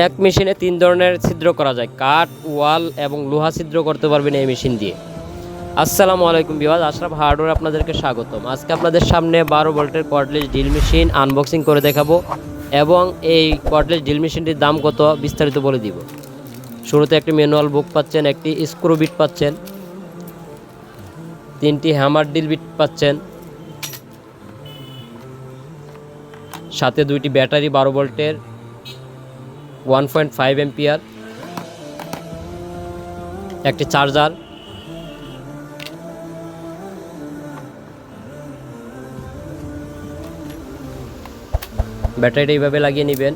এক মেশিনে তিন ধরনের ছিদ্র করা যায়। কাঠ, ওয়াল এবং লোহা ছিদ্র করতে পারবেন এই মেশিন দিয়ে। আসসালামু আলাইকুম বিওয়াজ আশরাফ হার্ডওয়ার আপনাদেরকে স্বাগতম। আজকে আপনাদের সামনে বারো ভোল্টের কর্ডলেস ড্রিল মেশিন আনবক্সিং করে দেখাবো এবং এই কর্ডলেস ড্রিল মেশিনটির দাম কত বিস্তারিত বলে দিব। শুরুতে একটি ম্যানুয়াল বুক পাচ্ছেন, একটি স্ক্রু বিট পাচ্ছেন, তিনটি হ্যামার ড্রিল বিট পাচ্ছেন, সাথে দুইটি ব্যাটারি বারো ভোল্টের ওয়ান পয়েন্ট ফাইভ এমপিয়ার একটি চার্জার ব্যাটারিটা এইভাবে লাগিয়ে নেবেন।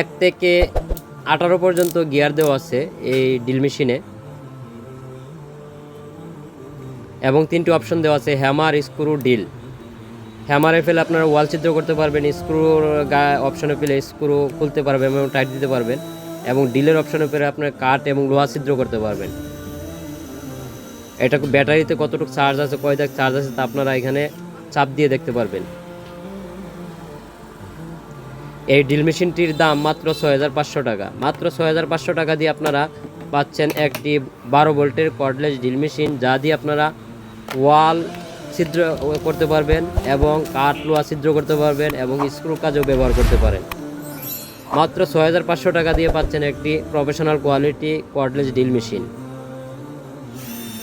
এক থেকে আঠারো পর্যন্ত গিয়ার দেওয়া আছে এই ড্রিল মেশিনে এবং তিনটি অপশন দেওয়া আছে হ্যামার স্ক্রু ডিল হ্যামারে ফেলে আপনারা ওয়াল চিত্র করতে পারবেন স্ক্রুর গা অপশনে পেলে স্ক্রু খুলতে পারবেন এবং টাইট দিতে পারবেন এবং ডিলের অপশনে পেলে আপনার কাঠ এবং লোহা ছিদ্র করতে পারবেন। এটা ব্যাটারিতে কতটুকু চার্জ আছে, কয় চার্জ আছে তা আপনারা এখানে চাপ দিয়ে দেখতে পারবেন। এই ড্রিল মেশিনটির দাম মাত্র ছয় হাজার পাঁচশো টাকা। মাত্র ছয় হাজার পাঁচশো টাকা দিয়ে আপনারা পাচ্ছেন একটি বারো ভোল্টের কর্ডলেস ড্রিল মেশিন যা দিয়ে আপনারা ওয়াল ছিদ্র করতে পারবেন এবং কাঠ লোহা ছিদ্র করতে পারবেন এবং স্ক্রু কাজও ব্যবহার করতে পারেন। মাত্র ছয় হাজার পাঁচশো টাকা দিয়ে পাচ্ছেন একটি professional quality cordless drill machine.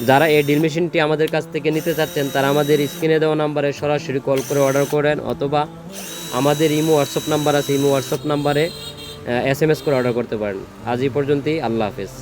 যারা এই ড্রিল মেশিনটি আমাদের কাছ থেকে নিতে চাচ্ছেন, তারা আমাদের স্ক্রিনে দেওয়া নাম্বারে সরাসরি কল করে অর্ডার করেন অথবা আমাদের ইমো হোয়াটসঅ্যাপ নাম্বার আছে, ইমো হোয়াটসঅ্যাপ নাম্বারে এস এম এস করে অর্ডার করতে পারেন। আজ এই পর্যন্তই, আল্লাহ হাফেজ।